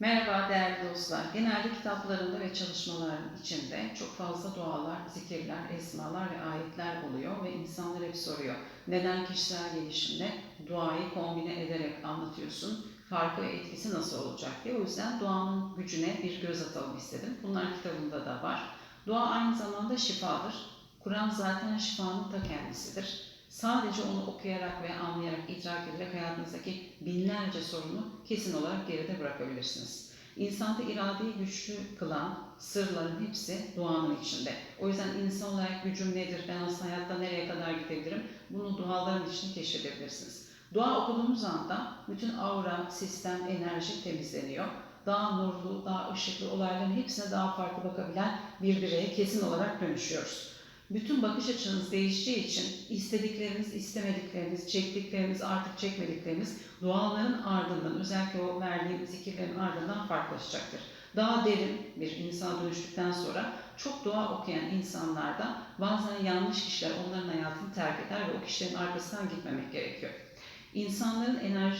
Merhaba değerli dostlar. Genelde kitaplarında ve çalışmaların içinde çok fazla dualar, zikirler, esmalar ve ayetler oluyor ve insanlar hep soruyor. Neden kişisel gelişimde duayı kombine ederek anlatıyorsun? Farkı ve etkisi nasıl olacak diye. O yüzden duanın gücüne bir göz atalım istedim. Bunlar kitabımda da var. Dua aynı zamanda şifadır. Kur'an zaten şifanın ta kendisidir. Sadece onu okuyarak ve anlayarak, idrak ederek hayatınızdaki binlerce sorunu kesin olarak geride bırakabilirsiniz. İnsanda iradeyi güçlü kılan sırların hepsi duanın içinde. O yüzden insan olarak gücüm nedir, ben aslında hayatta nereye kadar gidebilirim, bunu duaların içinde keşfedebilirsiniz. Dua okuduğumuz anda bütün aura, sistem, enerji temizleniyor. Daha nurlu, daha ışıklı olayların hepsine daha farklı bakabilen bir bireye kesin olarak dönüşüyoruz. Bütün bakış açınız değişeceği için istedikleriniz, istemedikleriniz, çektikleriniz, artık çekmedikleriniz duaların ardından, özellikle o verdiğim zikirlerin ardından farklılaşacaktır. Daha derin bir insana dönüştükten sonra çok dua okuyan insanlarda bazen yanlış kişiler onların hayatını terk eder ve o kişilerin arkasından gitmemek gerekiyor. İnsanların enerjilerini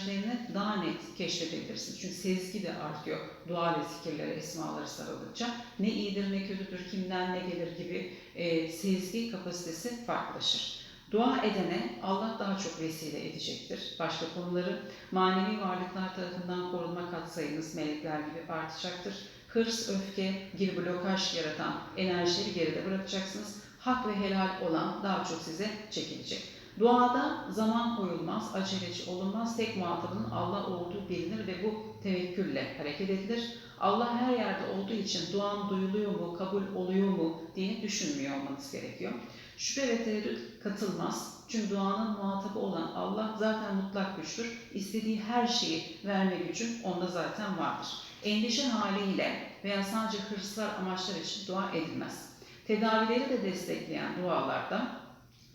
daha net keşfedebilirsiniz. Çünkü sezgi de artıyor dua ve zikirlere, esmaları sarıldıkça. Ne iyidir ne kötüdür, kimden ne gelir gibi e, sezgi kapasitesi farklılaşır. Dua edene Allah daha çok vesile edecektir. Başka konuları manevi varlıklar tarafından korunma katsayınız melekler gibi artacaktır. Hırs, öfke gibi blokaj yaratan enerjileri geride bırakacaksınız. Hak ve helal olan daha çok size çekilecek. Duada zaman koyulmaz, aceleci olunmaz. Tek muhatabının Allah olduğu bilinir ve bu tevekkülle hareket edilir. Allah her yerde olduğu için duan duyuluyor mu, kabul oluyor mu diye düşünmüyor olmanız gerekiyor. Şüphe ve tereddüt katılmaz. Çünkü duanın muhatabı olan Allah zaten mutlak güçtür. İstediği her şeyi verme gücü onda zaten vardır. Endişe haliyle veya sadece hırslar amaçlar için dua edilmez. Tedavileri de destekleyen dualarda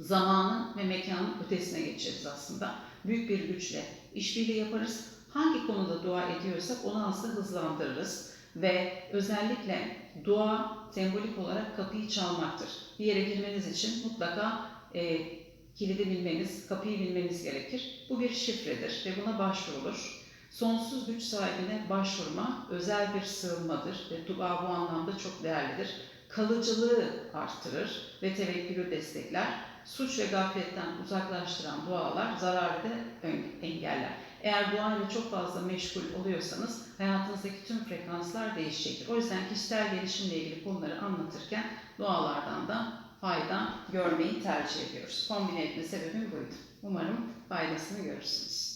zamanın ve mekanın ötesine geçeriz aslında. Büyük bir güçle işbirliği yaparız. Hangi konuda dua ediyorsak onu aslında hızlandırırız. Ve özellikle dua sembolik olarak kapıyı çalmaktır. Bir yere girmeniz için mutlaka e, kilidi bilmeniz, kapıyı bilmeniz gerekir. Bu bir şifredir ve buna başvurulur. Sonsuz güç sahibine başvurma özel bir sığınmadır ve dua bu anlamda çok değerlidir. Kalıcılığı arttırır ve tevekkülü destekler suç ve gafletten uzaklaştıran dualar zararı da engeller. Eğer dua ile çok fazla meşgul oluyorsanız hayatınızdaki tüm frekanslar değişecektir. O yüzden kişisel gelişimle ilgili konuları anlatırken dualardan da fayda görmeyi tercih ediyoruz. Kombine etme sebebim buydu. Umarım faydasını görürsünüz.